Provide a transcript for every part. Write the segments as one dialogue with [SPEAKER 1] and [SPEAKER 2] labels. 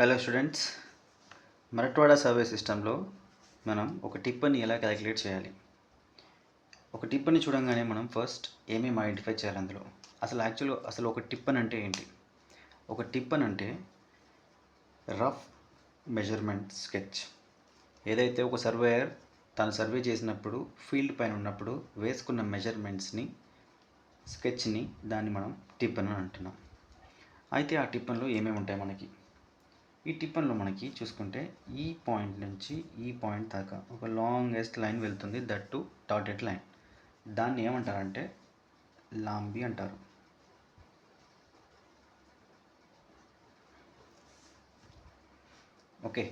[SPEAKER 1] Hello students Marathwada survey సిస్టంలో మనం ఒక టిప్పని ఎలా క్యాలిక్యులేట్ చేయాలి? ఒక టిప్పని చూడంగానే మనం ఫస్ట్ ఏమేమి ఐడెంటిఫై చేయాలి అందులో? అసలు యాక్చువల్ అసలు ఒక టిప్పన్ అంటే ఏంటి? ఒక టిప్పన్ అంటే రఫ్ మెజర్మెంట్ స్కెచ్ ఏదైతే ఒక సర్వేయర్ తను సర్వే చేసినప్పుడు ఫీల్డ్ పైన ఉన్నప్పుడు వేసుకున్న మెజర్మెంట్స్ని స్కెచ్ని దాన్ని మనం టిప్పన్ అని అంటున్నాం. అయితే ఆ టిప్పన్లో ఏమేమి ఉంటాయి మనకి? ఈ టిప్పన్లో మనకి చూసుకుంటే ఈ పాయింట్ నుంచి ఈ పాయింట్ దాకా ఒక లాంగెస్ట్ లైన్ వెళ్తుంది దట్ టు డాటెడ్ లైన్ దాన్ని ఏమంటారంటే లాంబి అంటారు. ఓకే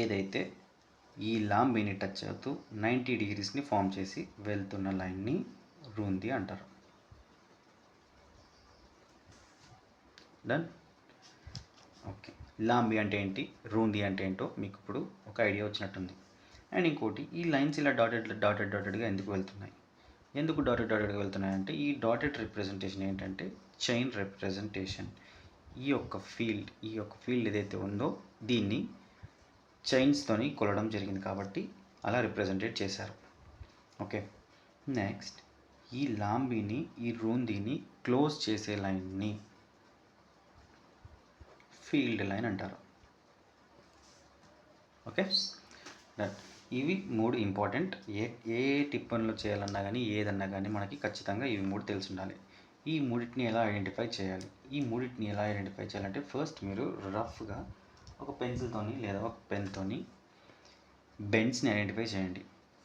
[SPEAKER 1] ఏదైతే ఈ లాంబిని టచ్ అవుతూ నైంటీ డిగ్రీస్ని ఫామ్ చేసి వెళ్తున్న లైన్ని రూంది అంటారు. డన్ లాంబి అంటే ఏంటి? రూంది అంటే ఏంటో మీకు ఇప్పుడు ఒక ఐడియా వచ్చినట్టుంది. అండ్ ఇంకోటి ఈ లైన్స్ ఇలా డాటెడ్ డాటెడ్ డాటెడ్గా ఎందుకు వెళ్తున్నాయి? ఎందుకు డాటెడ్ డాటెడ్గా వెళ్తున్నాయి అంటే ఈ డాటెడ్ రిప్రజెంటేషన్ ఏంటంటే చైన్ రిప్రజెంటేషన్. ఈ యొక్క ఫీల్డ్ ఈ యొక్క ఫీల్డ్ ఏదైతే ఉందో దీన్ని చైన్స్తోని కొలవడం జరిగింది కాబట్టి అలా రిప్రజెంటేట్ చేశారు. ఓకే. నెక్స్ట్ ఈ లాంబీని ఈ రూందీని క్లోజ్ చేసే లైన్ని ఫీల్డ్ లైన్ అంటారు. ఓకే? డన్ ఇవి మూడు ఇంపార్టెంట్. ఏ ఏ టిప్పన్లో చేయాలన్నా కానీ ఏదన్నా కానీ మనకి ఖచ్చితంగా ఇవి మూడు తెలిసి ఉండాలి ఈ మూడింటిని ఎలా ఐడెంటిఫై చేయాలి? ఈ మూడింటిని ఎలా ఐడెంటిఫై చేయాలంటే ఫస్ట్ మీరు రఫ్గా ఒక పెన్సిల్తోని లేదా ఒక పెన్తోని బెండ్స్ని ఐడెంటిఫై చేయండి.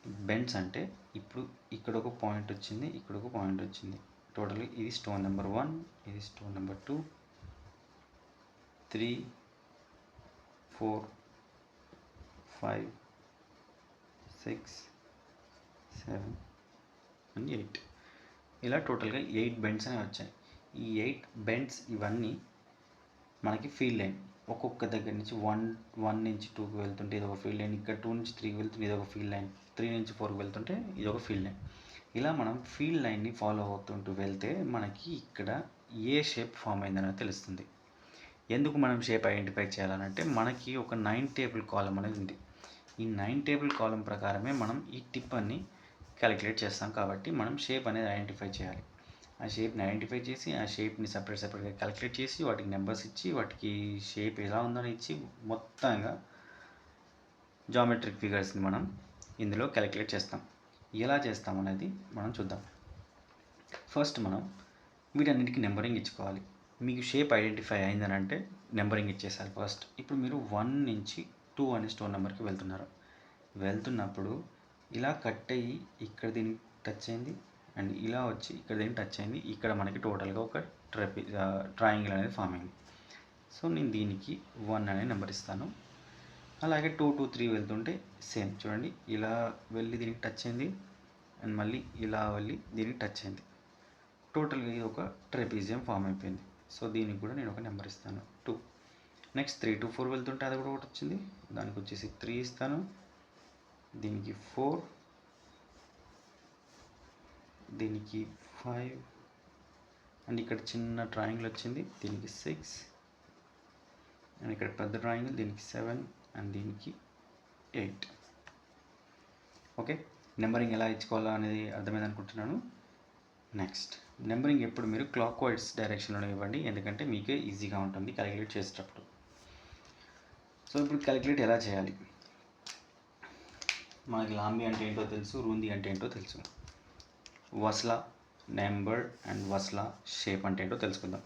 [SPEAKER 1] బెండ్స్ అంటే ఇప్పుడు ఇక్కడ ఒక పాయింట్ వచ్చింది ఇక్కడ ఒక పాయింట్ వచ్చింది. టోటల్ ఇది స్టోన్ నెంబర్ వన్ ఇది stone number two three four five six seven and eight. ఇలా టోటల్గా ఎయిట్ బెండ్స్ అనేవి వచ్చాయి. ఈ ఎయిట్ బెండ్స్ ఇవన్నీ మనకి ఫీల్డ్ లైన్. ఒక్కొక్క దగ్గర నుంచి వన్ వన్ నుంచి టూకి వెళ్తుంటే ఇది ఒక ఫీల్డ్ లైన్. ఇక్కడ టూ నుంచి త్రీకి వెళ్తుంటే ఇది ఒక ఫీల్డ్ లైన్. త్రీ నుంచి ఫోర్కి వెళ్తుంటే ఇది ఒక ఫీల్డ్ లైన్. ఇలా మనం ఫీల్డ్ లైన్ని ఫాలో అవుతుంటూ వెళ్తే మనకి ఇక్కడ ఏ షేప్ ఫామ్ అయిందనేది తెలుస్తుంది. ఎందుకు మనం షేప్ ఐడెంటిఫై చేయాలనంటే మనకి ఒక నైన్ టేబుల్ కాలం అనేది ఉంది. ఈ నైన్ టేబుల్ కాలం ప్రకారమే మనం ఈ టిప్ అన్ని క్యాలిక్యులేట్ చేస్తాం కాబట్టి మనం షేప్ అనేది ఐడెంటిఫై చేయాలి. ఆ షేప్ని ఐడెంటిఫై చేసి ఆ షేప్ని సపరేట్ సపరేట్గా క్యాలిక్యులేట్ చేసి వాటికి నెంబర్స్ ఇచ్చి వాటికి షేప్ ఎలా ఉందని ఇచ్చి మొత్తంగా జామెట్రిక్ ఫిగర్స్ని మనం ఇందులో క్యాలిక్యులేట్ చేస్తాం. ఎలా చేస్తాం అనేది మనం చూద్దాం. ఫస్ట్ మనం వీటన్నిటికీ నెంబరింగ్ ఇచ్చుకోవాలి. మీకు షేప్ ఐడెంటిఫై అయిందని అంటే నెంబరింగ్ ఇచ్చేసారు. ఫస్ట్ ఇప్పుడు మీరు వన్ నుంచి టూ అనే స్టోన్ నెంబర్కి వెళ్తున్నారు. వెళ్తున్నప్పుడు ఇలా కట్ అయ్యి ఇక్కడ దీనికి టచ్ అయింది అండ్ ఇలా వచ్చి ఇక్కడ దీనికి టచ్ అయింది. ఇక్కడ మనకి టోటల్గా ఒక ట్రపి ట్రయాంగిల్ అనేది ఫామ్ అయింది. సో నేను దీనికి వన్ అనే నెంబర్ ఇస్తాను. అలాగే టూ టూ త్రీ వెళ్తుంటే సేమ్ చూడండి ఇలా వెళ్ళి దీనికి టచ్ అయింది అండ్ మళ్ళీ ఇలా వెళ్ళి దీనికి టచ్ అయింది. టోటల్గా ఇది ఒక ట్రెపిజియం ఫామ్ అయిపోయింది. సో దీనికి కూడా నేను ఒక నెంబర్ ఇస్తాను. Two. Next three to four వెళ్తుంటే అది కూడా ఒకటి వచ్చింది. దానికి వచ్చేసి త్రీ ఇస్తాను. దీనికి ఫోర్. దీనికి ఫైవ్. అండ్ ఇక్కడ చిన్న డ్రాయింగ్లు వచ్చింది. దీనికి సిక్స్. అండ్ ఇక్కడ పెద్ద డ్రాయింగ్ దీనికి సెవెన్. అండ్ దీనికి ఎయిట్. ఓకే? నెంబరింగ్ ఎలా ఇచ్చుకోవాలా అనేది అర్థమైంది అనుకుంటున్నాను. నెక్స్ట్. నెంబరింగ్ ఎప్పుడు మీరు క్లాక్ వైడ్స్ డైరెక్షన్లో ఇవ్వండి ఎందుకంటే మీకే ఈజీగా ఉంటుంది క్యాలిక్యులేట్ చేసేటప్పుడు. సో ఇప్పుడు క్యాలిక్యులేట్ ఎలా చేయాలి? మనకి లాంబి అంటే ఏంటో తెలుసు రూంది అంటే ఏంటో తెలుసు. వస్లా నెంబర్ అండ్ వస్లా షేప్ అంటే ఏంటో తెలుసుకుందాం.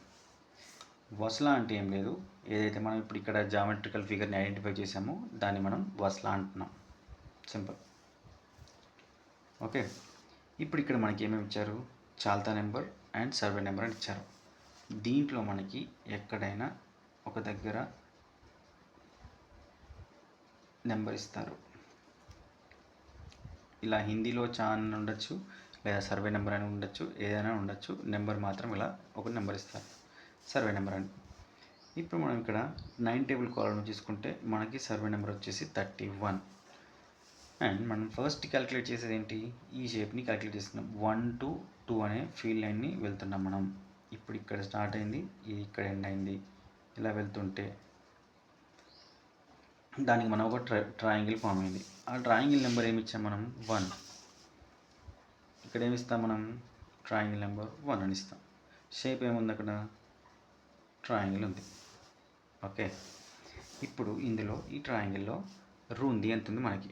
[SPEAKER 1] వస్లా అంటే ఏం లేదు. ఏదైతే మనం ఇప్పుడు ఇక్కడ జామెట్రికల్ ఫిగర్ని ఐడెంటిఫై చేసామో దాన్ని మనం వస్లా అంటున్నాం. సింపుల్. ఓకే. ఇప్పుడు ఇక్కడ మనకి ఏమేమి ఇచ్చారు? చాల్తా నెంబర్ అండ్ సర్వే నెంబర్ అని ఇచ్చారు. దీంట్లో మనకి ఎక్కడైనా ఒక దగ్గర నెంబర్ ఇస్తారు. ఇలా హిందీలో చా అని ఉండొచ్చు లేదా సర్వే నెంబర్ అని ఉండొచ్చు ఏదైనా ఉండొచ్చు నెంబర్ మాత్రం ఇలా ఒక నెంబర్ ఇస్తారు. సర్వే నెంబర్ అని. ఇప్పుడు మనం ఇక్కడ నైన్ టేబుల్ కాలంలో చూసుకుంటే మనకి సర్వే నెంబర్ వచ్చేసి థర్టీ వన్. అండ్ మనం ఫస్ట్ క్యాలిక్యులేట్ చేసేది ఏంటి ఈ షేప్ని క్యాలిక్యులేట్ చేస్తున్నాం. వన్ టు టూ అనే ఫీల్డ్ లైన్ని వెళ్తున్నాం మనం. ఇప్పుడు ఇక్కడ స్టార్ట్ అయింది ఇది ఇక్కడ ఎండ్ అయింది. ఇలా వెళ్తుంటే దానికి మనం ఒక ట్రై ట్రయాంగిల్ ఫామ్ అయింది. ఆ ట్రయాంగిల్ నెంబర్ ఏమి ఇచ్చాం మనం? వన్ ఇక్కడ ఏమి ఇస్తాం మనం? ట్రయాంగిల్ నెంబర్ వన్ అని ఇస్తాం. షేప్ ఏముంది అక్కడ? ట్రయాంగిల్ ఉంది. ఓకే ఇప్పుడు ఇందులో ఈ ట్రయాంగిల్లో రూంది ఎంత ఉంది మనకి?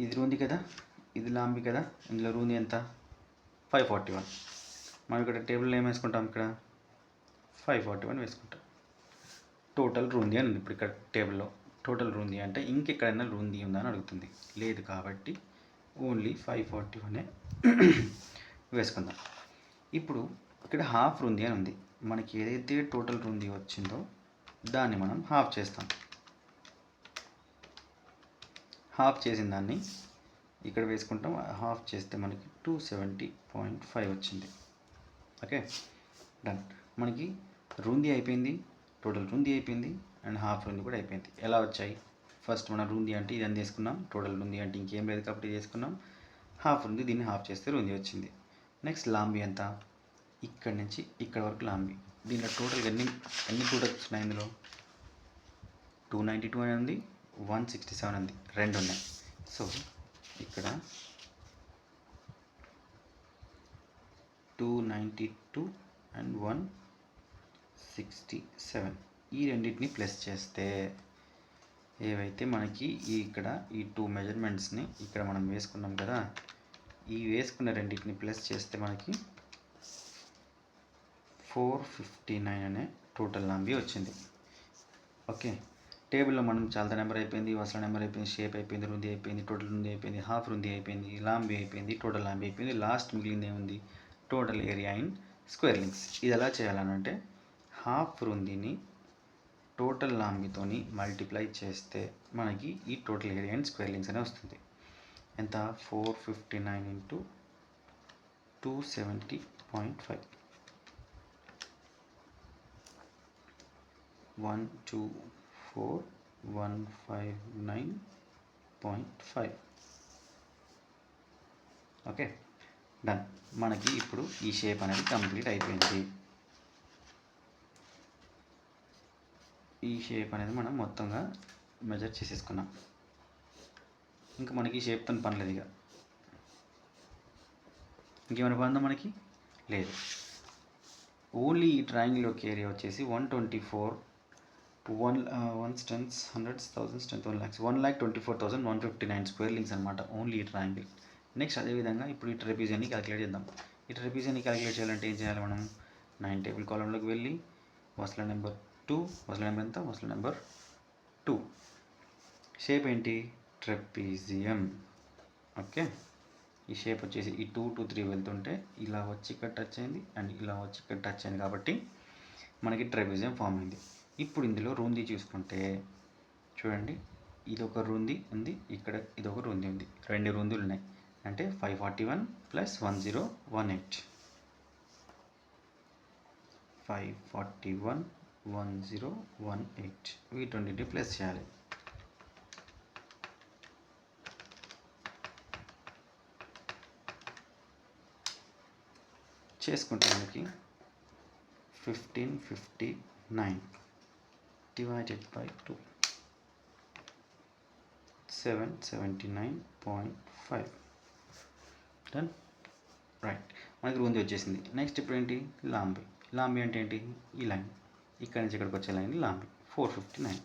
[SPEAKER 1] ఇది రూంది కదా? ఇది లాంబి కదా? ఇందులో రూంది ఎంత? ఫైవ్ ఫార్టీ వన్ మనం ఇక్కడ టేబుల్లో ఏం వేసుకుంటాం ఇక్కడ? ఫైవ్ ఫార్టీ వన్ వేసుకుంటాం. టోటల్ రూంది అని ఉంది ఇప్పుడు ఇక్కడ టేబుల్లో. టోటల్ రూంది అంటే ఇంకెక్కడైనా రూంది ఉందా అని అడుగుతుంది. లేదు కాబట్టి ఓన్లీ ఫైవ్ ఫార్టీ వనే వేసుకుందాం. ఇప్పుడు ఇక్కడ హాఫ్ రూంది అని ఉంది. మనకి ఏదైతే టోటల్ రూంది వచ్చిందో దాన్ని మనం హాఫ్ చేస్తాం. హాఫ్ చేసిన దాన్ని ఇక్కడ వేసుకుంటాం. హాఫ్ చేస్తే మనకి టూ సెవెంటీ పాయింట్ ఫైవ్ వచ్చింది. ఓకే? డన్. మనకి రూంది అయిపోయింది. టోటల్ రూంది అయిపోయింది. అండ్ హాఫ్ రూంది కూడా అయిపోయింది. ఎలా వచ్చాయి? ఫస్ట్ మనం రూంది అంటే ఇది అని తీసుకున్నాం. టోటల్ రూంది అంటే ఇంకేం లేదు కాబట్టి తీసుకున్నాం. హాఫ్ ఉంది దీన్ని హాఫ్ చేస్తే రూంది వచ్చింది. నెక్స్ట్ లాంబీ ఎంత? ఇక్కడ నుంచి ఇక్కడ వరకు లాంబీ. దీంట్లో టోటల్ ఎన్ని ఎన్ని ప్రొడక్ట్స్ ఉన్నాయి ఇందులో? టూ నైంటీ టూ అని ఉంది. వన్ సిక్స్టీ సెవెన్ ఉంది. రెండు ఉన్నాయి. సో ఇక్కడ two ninety two and one sixty seven. ఈ రెండింటిని ప్లస్ చేస్తే ఏవైతే మనకి ఈ ఇక్కడ ఈ టూ మెజర్మెంట్స్ని ఇక్కడ మనం వేసుకున్నాం కదా ఈ వేసుకున్న రెండింటిని ప్లస్ చేస్తే మనకి ఫోర్ ఫిఫ్టీ నైన్ అనే టోటల్ నాంబీ వచ్చింది. ఓకే? టేబుల్లో మనం చాలా నెంబర్ అయిపోయింది వసల నెంబర్ అయిపోయింది షేప్ అయిపోయింది రుంది అయిపోయింది టోటల్ రుంది అయిపోయింది హాఫ్ రుంది అయిపోయింది లాంబీ అయిపోయింది టోటల్ లాంబీ అయిపోయింది లాస్ట్ మిగిలింది ఏముంది? Total area in square links. ఇది ఎలా చేయాలనంటే హాఫ్ రుందిని టోటల్ లాంబీతోని మల్టిప్లై చేస్తే మనకి ఈ total area in square links అనే వస్తుంది. ఎంత? Four fifty nine into two seventy point five. One two four one five nine point five. Okay done. మనకి ఇప్పుడు ఈ షేప్ అనేది కంప్లీట్ అయిపోయింది. ఈ షేప్ అనేది మనం మొత్తంగా మెజర్ చేసేసుకున్నాం. ఇంకా మనకి ఈ షేప్తో పని లేదు ఇక. ఇంకేమైనా పనుందా మనకి? లేదు. ఓన్లీ ఈ ట్రయాంగిల్ యొక్క ఏరియా వచ్చేసి one twenty four one one tens hundreds thousands ten thousand lakhs one lakh twenty four thousand one fifty nine square links అనమాట ఓన్లీ ఈ ట్రయాంగిల్ నెక్స్ట్ అదేవిధంగా ఇప్పుడు ఈ ట్రెపీజియన్ని క్యాలిక్యులేట్ చేద్దాం. ఈ ట్రెపీజియన్ని క్యాలిక్యులేట్ చేయాలంటే ఏం చేయాలి మనం? నైన్ టేబుల్ కాలంలోకి వెళ్ళి వసల నెంబర్ టూ వసల నెంబర్ ఎంత? వసల నెంబర్ టూ షేప్ ఏంటి? ట్రెపీజియం ఓకే ఈ షేప్ వచ్చేసి ఈ టూ టూ త్రీ వెళ్తుంటే ఇలా వచ్చి ఇక్కడ టచ్ అయింది అండ్ ఇలా వచ్చి ఇక్కడ టచ్ అయింది కాబట్టి మనకి ట్రెపీజియం ఫామ్ అయింది. ఇప్పుడు ఇందులో రూంది చూసుకుంటే చూడండి. ఇది ఒక రూంది ఉంది ఇక్కడ ఇది ఒక రూంది ఉంది. రెండు రూందులు ఉన్నాయి. అంటే five forty one plus one zero one eight five forty one one zero one eight వీటన్నిటి ప్లస్ చేయాలి. చేసుకుంటే మనకి fifteen fifty nine divided by two seven seventy nine point five done right మనకి రూంది వచ్చేసింది. నెక్స్ట్ ఇప్పుడు ఏంటి? లాంబీ. లాంబీ అంటే ఏంటి? ఈ లైన్. ఇక్కడి నుంచి ఇక్కడికి వచ్చే లైన్ లాంబీ. ఫోర్ ఫిఫ్టీ నైన్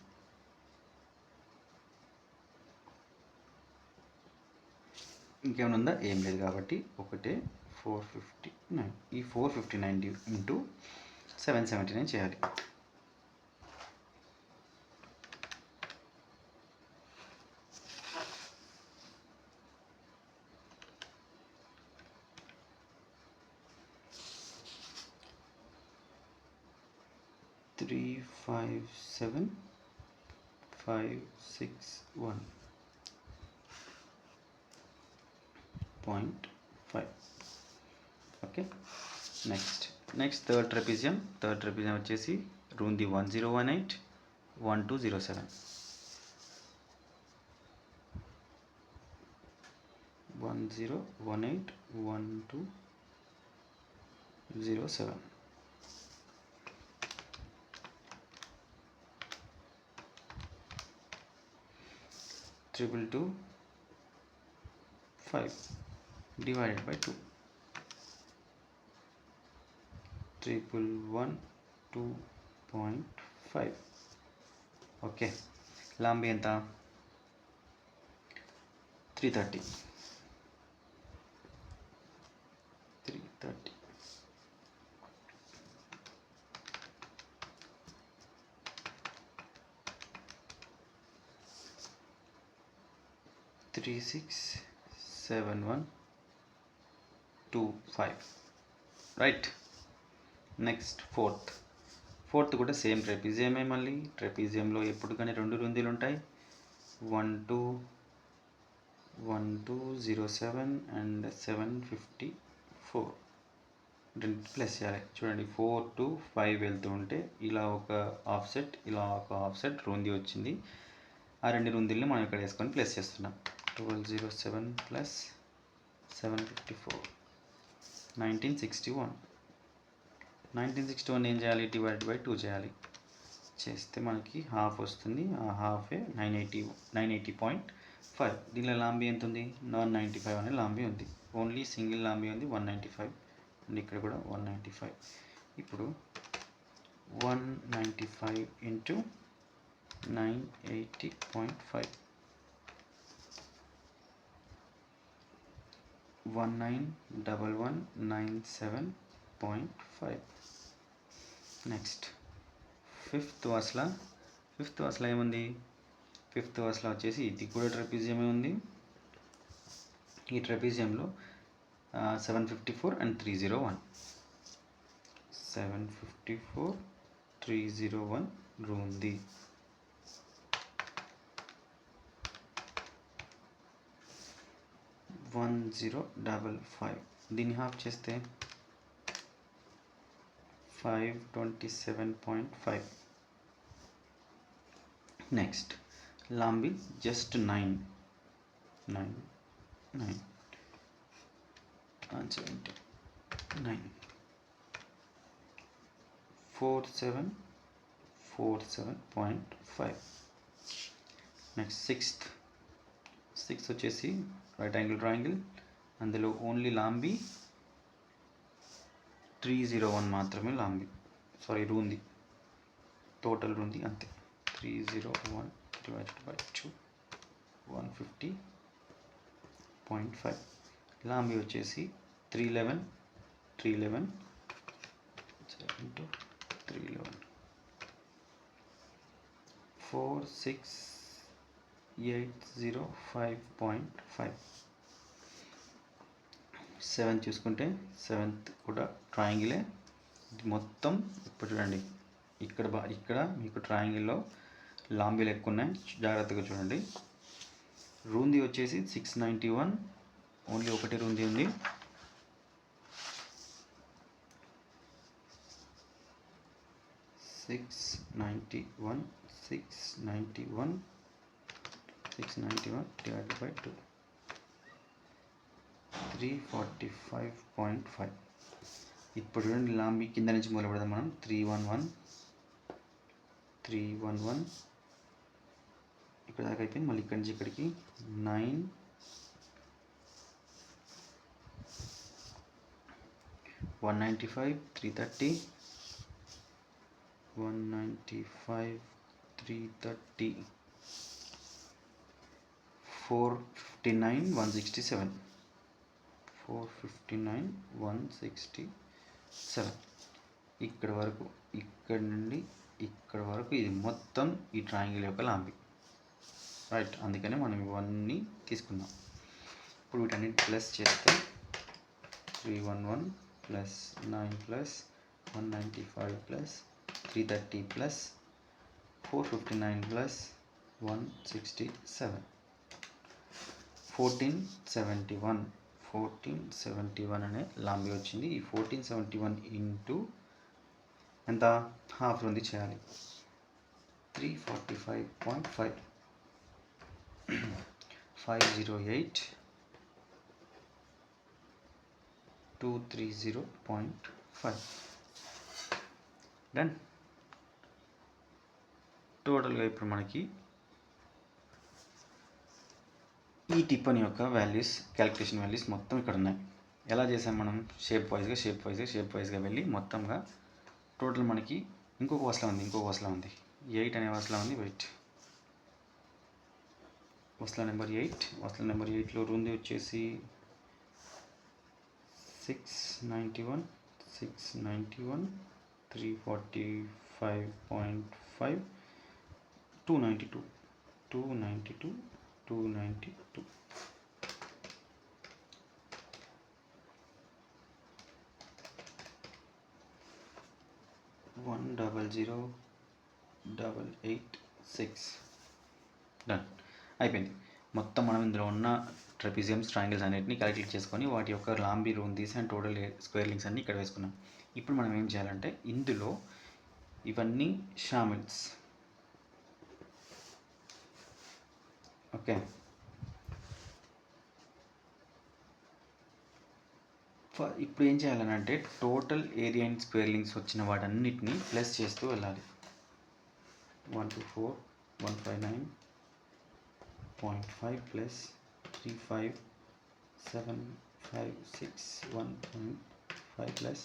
[SPEAKER 1] ఇంకేమైనా ఉందా? ఏం లేదు కాబట్టి ఒకటే ఫోర్ ఫిఫ్టీ నైన్ ఈ four fifty nine into seven seventy nine చేయాలి three five seven five six one point five okay next next third trapezium third trapezium వచ్చేసి రూంది one zero one eight one two zero seven one zero one eight one two zero seven triple two five divided by two triple one two point five okay లాంబి ఎంత three thirty three thirty three six seven one two five. Right. Next fourth. Fourth కూడా same ట్రెపిజియమే మళ్ళీ. ట్రెపిజియంలో ఎప్పుడు కానీ రెండు రుందీలు ఉంటాయి. One two one two zero seven and seven fifty four. రెండు ప్లస్ చేయాలి. చూడండి ఫోర్ టు ఫైవ్ వెళ్తూ ఉంటే ఇలా ఒక ఆఫ్ సెట్ ఇలా ఒక ఆఫ్ సెట్ రుంది వచ్చింది. ఆ రెండు రుందీల్ని మనం ఇక్కడ వేసుకొని ప్లస్ చేస్తున్నాం. Twelve zero seven plus seven fifty four nineteen sixty one nineteen sixty one ఏం చేయాలి? డివైడ్ బై టూ చేయాలి. చేస్తే మనకి హాఫ్ వస్తుంది. ఆ హాఫే nine eighty nine eighty point five దీనిలో లాంబీ ఎంత ఉంది వన్ నైంటీ ఫైవ్ అనే లాంబీ ఉంది. ఓన్లీ సింగిల్ లాంబీ ఉంది వన్ నైంటీ ఫైవ్ అండ్ ఇక్కడ కూడా వన్ నైంటీ ఫైవ్ ఇప్పుడు one ninety five into nine eighty point five one nine double one nine seven point five next fifth వాస్లా. Fifth వాస్లా ఏముంది? ఫిఫ్త్ వాస్లా వచ్చేసి ఇది కూడా ట్రెపిజియమే ఉంది. ఈ ట్రెపిజియంలో seven fifty four and three zero one seven fifty four three zero one ఉంది వన్ జీరో డబల్ ఫైవ్ దీన్ని హాఫ్ చేస్తే five twenty seven point five next లాంబి just nine nine nine seventy nine four seven four seven point five next sixth six వచ్చేసి right angle triangle అందులో only లాంబి three zero one మాత్రమే లాంబి. Sorry రూంది. Total రూంది అంతే. Three zero one divided by two one fifty point five లాంబి వచ్చేసి three eleven three eleven seven two three eleven four six eight zero five point five. Seventh చూసుకుంటే seventh కూడా ట్రయాంగిలే. మొత్తం ఇప్పుడు చూడండి. ఇక్కడ బా ఇక్కడ మీకు ట్రయాంగిల్లో లాంబీలు ఎక్కువ ఉన్నాయి జాగ్రత్తగా చూడండి. రూంది వచ్చేసి సిక్స్ నైంటీ వన్. ఓన్లీ ఒకటి రూంది ఉంది. Six ninety one six ninety one. Six ninety one divided by two three forty five point five ఇప్పుడు చూడండి లాంబీ కింద నుంచి మొదలు పెడదాం మనం. Three one one three one one ఇక్కడ దాకా అయిపోయింది. మళ్ళీ ఇక్కడి నుంచి ఇక్కడికి. Nine one ninety five three thirty one ninety five three thirty four fifty nine one sixty seven. Four fifty nine one sixty seven. ఇక్కడ వరకు ఇక్కడ నుండి ఇక్కడ వరకు ఇది మొత్తం ఈ ట్రయాంగిల్ యొక్క లాంబి. రైట్ అందుకనే మనం ఇవన్నీ తీసుకుందాం. ఇప్పుడు వీటన్నిటి ప్లస్ చేస్తే three one one plus nine plus one ninety five plus three thirty plus four fifty nine plus one sixty seven. Fourteen seventy one fourteen seventy one అనే లాంబీ వచ్చింది. ఈ ఫోర్టీన్ సెవెంటీ వన్ ఇంటూ ఎంత? Half ఉంది చేయాలి three forty five point five five zero eight two three zero point five done టోటల్గా ఇప్పుడు మనకి ఈ టిప్పని యొక్క వాల్యూస్ క్యాలిక్యులేషన్ వాల్యూస్ మొత్తం ఇక్కడ ఉన్నాయి. ఎలా చేసాం మనం? షేప్ వైజ్గా షేప్ వైజ్గా షేప్ వైజ్గా వెళ్ళి మొత్తంగా టోటల్ మనకి ఇంకొక వసలా ఉంది ఇంకొక వసలా ఉంది. ఎయిట్ అనే వసలా ఉంది వెయిట్ వసలా నెంబర్ ఎయిట్ వసలా నెంబర్ ఎయిట్లో ఉంది వచ్చేసి six ninety one six ninety one three forty five point five two ninety two two ninety two two ninety two one double zero double eight six done అయిపోయింది. మొత్తం మనం ఇందులో ఉన్న ట్రెపిజియమ్స్ ట్రయాంగిల్స్ అన్నిటిని క్యాలిక్యులేట్ చేసుకొని వాటి యొక్క లాంబీ రూమ్ తీసి అండ్ టోటల్ స్క్వేర్ లింక్స్ అన్ని ఇక్కడ వేసుకున్నాం. ఇప్పుడు మనం ఏం చేయాలంటే ఇందులో ఇవన్నీ షామిల్స్ ఓకే. ఇప్పుడు ఏం చేయాలని అంటే total area and square links వచ్చిన వాటన్నిటిని ప్లస్ చేస్తూ వెళ్ళాలి. One two four one five nine point five plus three five seven five six one point five plus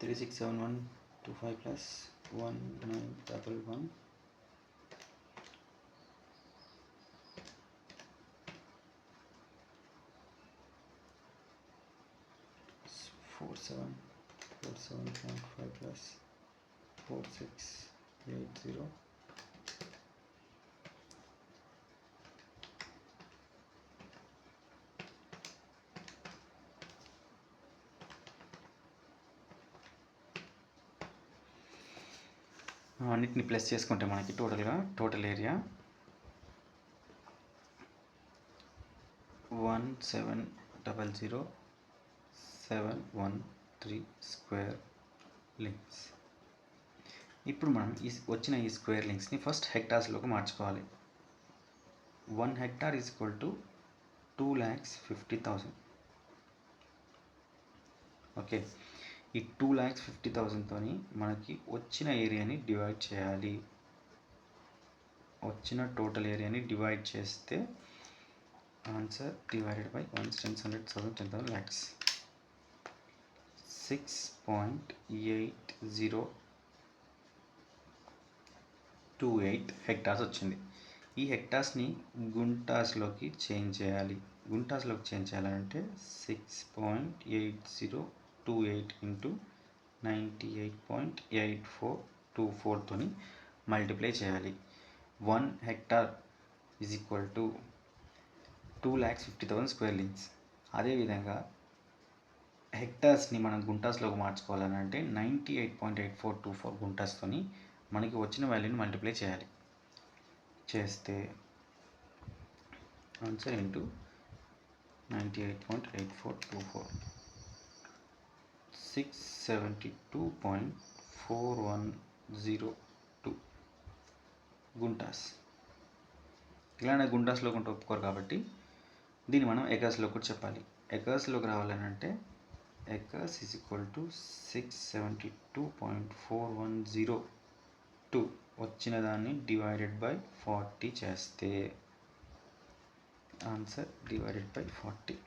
[SPEAKER 1] three six seven one two five plus one nine double one. Four seven. Four seven point five plus four six eight zero. అన్నిటిని plus చేసుకుంటే మనకి టోటల్గా total area one seven double zero seven one three square links. ఇప్పుడు మనం ఈ వచ్చిన ఈ square లింక్స్ని first హెక్టార్స్లోకి మార్చుకోవాలి. One hectare is equal to two lakhs fifty thousand okay. ఈ టూ ల్యాక్స్ ఫిఫ్టీ థౌజండ్తో మనకి వచ్చిన ఏరియాని డివైడ్ చేయాలి. వచ్చిన టోటల్ ఏరియాని డివైడ్ చేస్తే answer divided by one ten hundred thousand ten thousand lakhs six point eight zero two eight hectares వచ్చింది. ఈ హెక్టార్స్ని గుంటాస్లోకి చేంజ్ చేయాలి. గుంటాస్లోకి చేంజ్ చేయాలంటే six point eight zero two eight into ninety eight point eight four two ఫోర్తోని multiply చేయాలి. One hectare is equal to two lakhs fifty thousand square links అదేవిధంగా హెక్టార్స్ని మనం గుంటాస్లోకి మార్చుకోవాలని అంటే ninety eight point eight four two four గుంటాస్తోని మనకి వచ్చిన వాల్యూని మల్టిప్లై చేయాలి. చేస్తే answer into ninety eight point eight four two four six seventy two point four one zero two. Guntas. ఇలానే గుంటాస్లో కొంటే ఒప్పుకోరు కాబట్టి దీన్ని మనం ఎకర్స్లో కూడా చెప్పాలి. ఎకర్స్లోకి రావాలని అంటే acres is equal to six seventy two point four one zero two వచ్చిన దాన్ని డివైడెడ్ బై ఫార్టీ చేస్తే answer divided by forty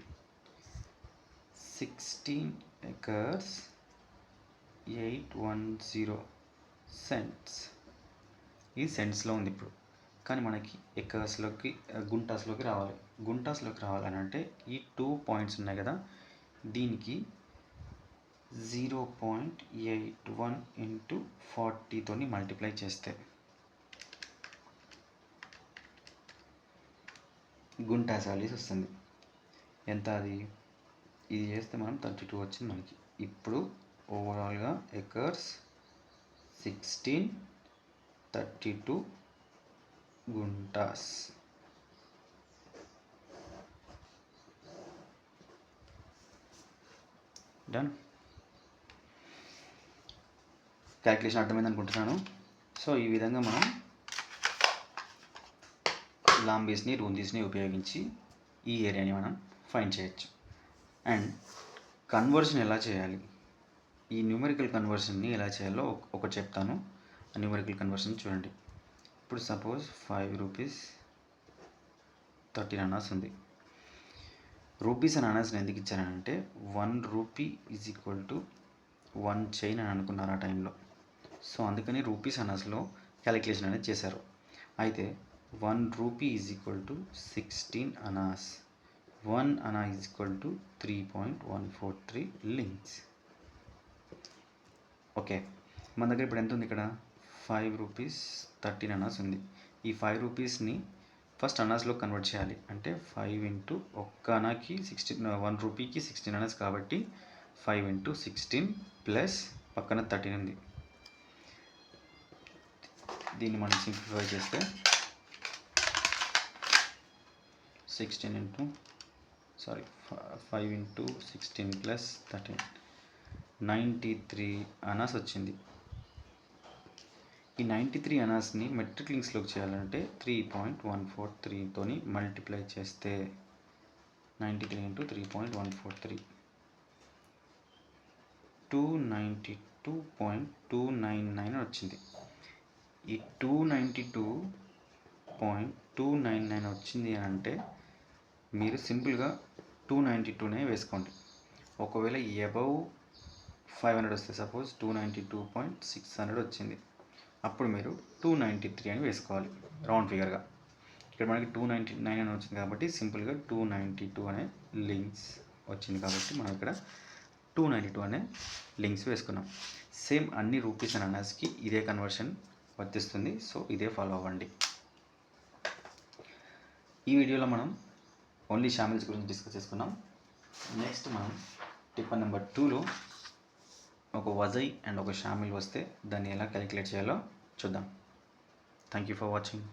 [SPEAKER 1] sixteen acres eight one zero cents ఈ సెంట్స్లో ఉంది ఇప్పుడు. కానీ మనకి ఎకర్స్లోకి గుంటాస్లోకి రావాలి. గుంటాస్లోకి రావాలని అంటే ఈ టూ పాయింట్స్ ఉన్నాయి కదా. దీనికి zero point eight one into ఫార్టీతోని multiply చేస్తే గుంటాస్ వాల్యూస్ వస్తుంది. ఎంత అది? ఇది చేస్తే మనం థర్టీ టూ వచ్చింది మనకి. ఇప్పుడు ఓవరాల్గా acres sixteen thirty two guntas. Done calculation అర్థమైంది అనుకుంటున్నాను. సో ఈ విధంగా మనం లాంబీస్ని రూందీస్ని ఉపయోగించి ఈ ఏరియాని మనం ఫైండ్ చేయొచ్చు. అండ్ కన్వర్షన్ ఎలా చేయాలి? ఈ న్యూమరికల్ కన్వర్షన్ని ఎలా చేయాలో ఒక- ఒకటి చెప్తాను. ఆ న్యూమరికల్ కన్వర్షన్ చూడండి. ఇప్పుడు suppose five rupees thirteen annas ఉంది. రూపీస్ అని అనాస్ని ఎందుకు ఇచ్చానంటే one rupee is equal to one chain అని అనుకున్నారు ఆ టైంలో సో అందుకని రూపీస్ అనాస్లో క్యాలిక్యులేషన్ అనేది చేశారు. అయితే one rupee is equal to sixteen annas. One anna is equal to three point one four three links. Okay మన దగ్గర ఇప్పుడు ఎంత ఉంది ఇక్కడ? ఫైవ్ రూపీస్ థర్టీన్ అనాస్ ఉంది. ఈ ఫైవ్ రూపీస్ని ఫస్ట్ అనాస్లో కన్వర్ట్ చేయాలి. అంటే ఫైవ్ ఇంటూ ఒక్క అనాకి సిక్స్టీన్ వన్ రూపీకి సిక్స్టీన్ అనాస్ కాబట్టి ఫైవ్ ఇంటూ సిక్స్టీన్ ప్లస్ పక్కన థర్టీన్ ఉంది. దీన్ని మనం సింప్లిఫై చేస్తే sixteen into sorry five into sixteen plus thirteen ninety three annas వచ్చింది. ఈ నైంటీ త్రీ అనాస్ని మెట్రిక్ లింక్స్లోకి చేయాలంటే త్రీ పాయింట్ వన్ ఫోర్ త్రీతోని మల్టిప్లై చేస్తే ninety three into three point one four three two ninety two point two nine nine వచ్చింది. ఈ two ninety two point two nine nine వచ్చింది అని అంటే మీరు సింపుల్గా టూ నైంటీ టూనే వేసుకోండి. ఒకవేళ ఎబవ్ ఫైవ్ హండ్రెడ్ వస్తే suppose two ninety two point six hundred వచ్చింది. అప్పుడు మీరు టూ నైంటీ త్రీ అని వేసుకోవాలి రౌండ్ ఫిగర్గా. ఇక్కడ మనకి టూ నైంటీ నైన్ అని వచ్చింది కాబట్టి సింపుల్గా టూ నైంటీ టూ అనే లింక్స్ వచ్చింది కాబట్టి మనం ఇక్కడ టూ నైంటీ టూ అనే లింక్స్ వేసుకున్నాం. సేమ్ అన్ని రూపీస్ అండ్ అనర్స్కి ఇదే కన్వర్షన్ వర్తిస్తుంది. సో ఇదే ఫాలో అవ్వండి. ఈ వీడియోలో మనం ఓన్లీ షామిల్స్ గురించి డిస్కస్ చేసుకున్నాం. నెక్స్ట్ మనం టిప్పర్ నెంబర్ టూలో ఒక వజై అండ్ ఒక షామిల్ వస్తే దాన్ని ఎలా క్యాలిక్యులేట్ చేయాలో చూద్దాం. Thank you for watching